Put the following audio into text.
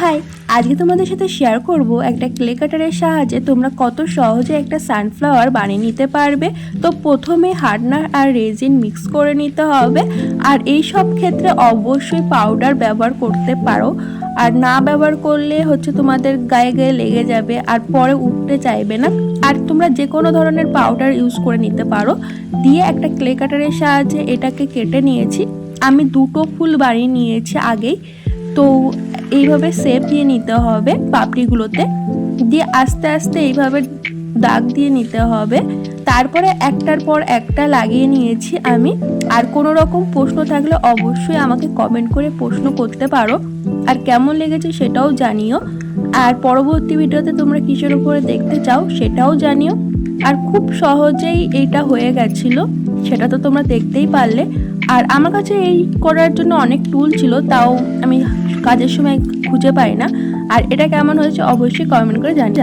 High, আজকে তোমাদের সাথে শেয়ার করব একটা ক্লে কাটারের সাহায্যে তোমরা কত সহজে একটা সানফ্লাওয়ার বানিয়ে নিতে পারবে। তো প্রথমে হার্ডনার আর রেজিন মিক্স করে নিতে হবে। আর এই সব ক্ষেত্রে অবশ্যই পাউডার ব্যবহার করতে পারো। আর না ব্যবহার করলে হচ্ছে তোমাদের গায়ে গায়ে লেগে যাবে আর পরে উঠতে চাইবে না। আর তোমরা যে কোনো ধরনের পাউডার ইউজ করে নিতে পারো। দিয়ে একটা ক্লে কাটারের সাহায্যে এটাকে কেটে নিয়েছি। আমি দুটো ফুল বানিয়ে নিয়েছি আগেই। তো এইভাবে শেপ দিয়ে নিতে হবে পাপড়িগুলোতে। দিয়ে আস্তে আস্তে এইভাবে দাগ দিয়ে নিতে হবে। তারপরে একটার পর একটা লাগিয়ে নিয়েছি আমি। আর কোনো রকম প্রশ্ন থাকলে অবশ্যই আমাকে কমেন্ট করে প্রশ্ন করতে পারো। আর কেমন লেগেছে সেটাও জানিও। আর পরবর্তী ভিডিওতে তোমরা কিসের উপরে দেখতে চাও সেটাও জানিও। আর খুব সহজেই এইটা হয়ে গেছিল। সেটা তো তোমরা দেখতেই পারলে। আর আমার কাছে এই করার জন্য অনেক টুল ছিল, তাও আমি কাজের সময় খুঁজে পাই না। আর এটা কেমন হয়েছে অবশ্যই কমেন্ট করে জানি